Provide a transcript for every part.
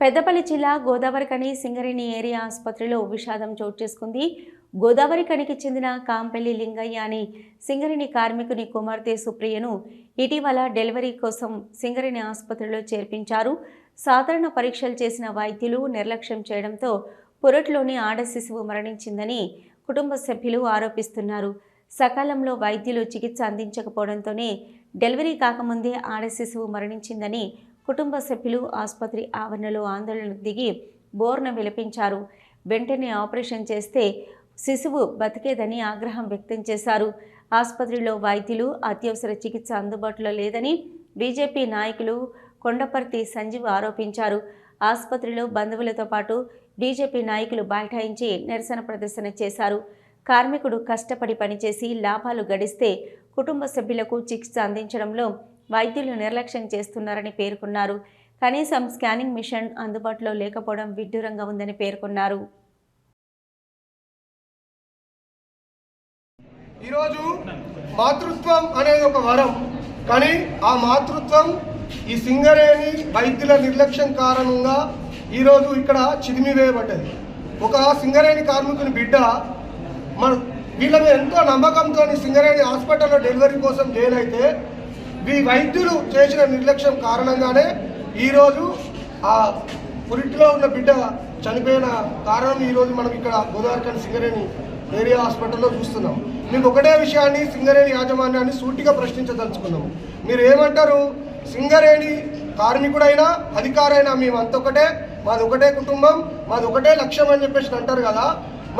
పెద్దపల్లి జిల్లా గోదావరికని సింగరేణి ఏరియా ఆసుపత్రిలో విషాదం చోటు చేసుకుంది. గోదావరికనికి చెందిన కాంపల్లి లింగయ్య అని సింగరేణి కార్మికుని కుమార్తె సుప్రియను ఇటీవల డెలివరీ కోసం సింగరేణి ఆసుపత్రిలో చేర్పించారు. సాధారణ పరీక్షలు చేసిన వైద్యులు నిర్లక్ష్యం చేయడంతో పొరట్లోని ఆడ శిశువు మరణించిందని కుటుంబ సభ్యులు ఆరోపిస్తున్నారు. సకాలంలో వైద్యులు చికిత్స అందించకపోవడంతోనే డెలివరీ కాకముందే ఆడ శిశువు మరణించిందని కుటుంబ సభ్యులు ఆసుపత్రి ఆవరణలో ఆందోళనకు దిగి బోర్న విలపించారు. వెంటనే ఆపరేషన్ చేస్తే శిశువు బతికేదని ఆగ్రహం వ్యక్తం చేశారు. ఆసుపత్రిలో వైద్యులు అత్యవసర చికిత్స అందుబాటులో లేదని బీజేపీ నాయకులు కొండపర్తి సంజీవ్ ఆరోపించారు. ఆసుపత్రిలో బంధువులతో పాటు బీజేపీ నాయకులు బైఠాయించి నిరసన ప్రదర్శన చేశారు. కార్మికుడు కష్టపడి పనిచేసి లాభాలు గడిస్తే కుటుంబ సభ్యులకు చికిత్స అందించడంలో వైద్యులు నిర్లక్ష్యం చేస్తున్నారని పేర్కొన్నారు. కనీసం స్కానింగ్ మిషన్ అందుబాటులో లేకపోవడం విడ్డూరంగా ఉందని పేర్కొన్నారు. ఈరోజు మాతృత్వం అనేది ఒక వరం. కానీ ఆ మాతృత్వం ఈ సింగరేణి వైద్యుల నిర్లక్ష్యం కారణంగా ఈరోజు ఇక్కడ చిదిమి వేయబడ్డది ఒక సింగరేణి కార్మికుని బిడ్డ మన వీళ్ళ ఎంతో నమ్మకంతో సింగరేణి హాస్పిటల్లో డెలివరీ కోసం జైలు అయితే ఈ వైద్యులు చేసిన నిర్లక్ష్యం కారణంగానే ఈరోజు ఆ పురిటిలో ఉన్న బిడ్డ చనిపోయిన కారణం ఈరోజు మనం ఇక్కడ గోదావరికని సింగరేణి ఏరియా హాస్పిటల్లో చూస్తున్నాం. మేము ఒకటే విషయాన్ని సింగరేణి యాజమాన్యాన్ని సూటిగా ప్రశ్నించదలుచుకున్నాము మీరు ఏమంటారు? సింగరేణి కార్మికుడైనా అధికారైనా మేము ఒకటే మాది ఒకటే కుటుంబం మాది ఒకటే లక్ష్యం అని చెప్పేసి అంటారు కదా.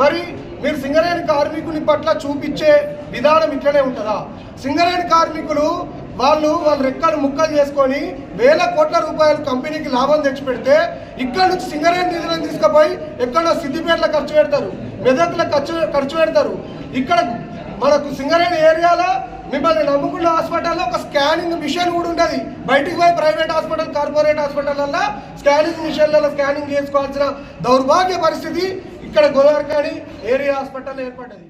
మరి మీరు సింగరేణి కార్మికుని పట్ల చూపించే విధానం ఇట్లనే ఉంటుందా? సింగరేణి కార్మికులు వాళ్ళు వాళ్ళ రెక్కలు ముక్కలు చేసుకొని వేల కోట్ల రూపాయలు కంపెనీకి లాభం తెచ్చిపెడితే ఇక్కడ నుంచి సింగరేణి నిధులను తీసుకుపోయి ఎక్కడో సిద్దిపేటలో ఖర్చు పెడతారు మెదక్లో ఖర్చు ఖర్చు పెడతారు. ఇక్కడ మనకు సింగరేణి ఏరియాలో మిమ్మల్ని నమ్ముకున్న హాస్పిటల్లో ఒక స్కానింగ్ మిషన్ కూడా ఉంటుంది బయటికి పోయి ప్రైవేట్ హాస్పిటల్ కార్పొరేట్ హాస్పిటల్లో స్కానింగ్ మిషన్లలో స్కానింగ్ చేసుకోవాల్సిన దౌర్భాగ్య పరిస్థితి ఇక్కడ గోదావరికాని ఏరియా హాస్పిటల్ ఏర్పడ్డది.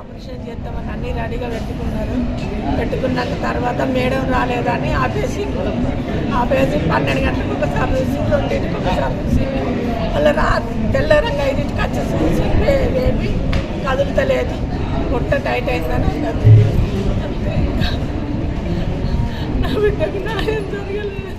ఆపరేషన్ చేస్తామని అన్ని రెడీగా పెట్టుకున్నారు. పెట్టుకున్నాక తర్వాత మేడం రాలేదని ఆపేసి ఆపేసి పన్నెండు గంటలకు ఒకసారి చూసి రెండింటికి ఒకసారి చూసి మళ్ళీ రా తెల్లరంగా ఐదింటికి వచ్చేసి చూసి వేపి కదులుతలేదు. పొట్ట టైట్ అయిందని అన్నది నా బిడ్డకు నా ఏం జరగలేదు.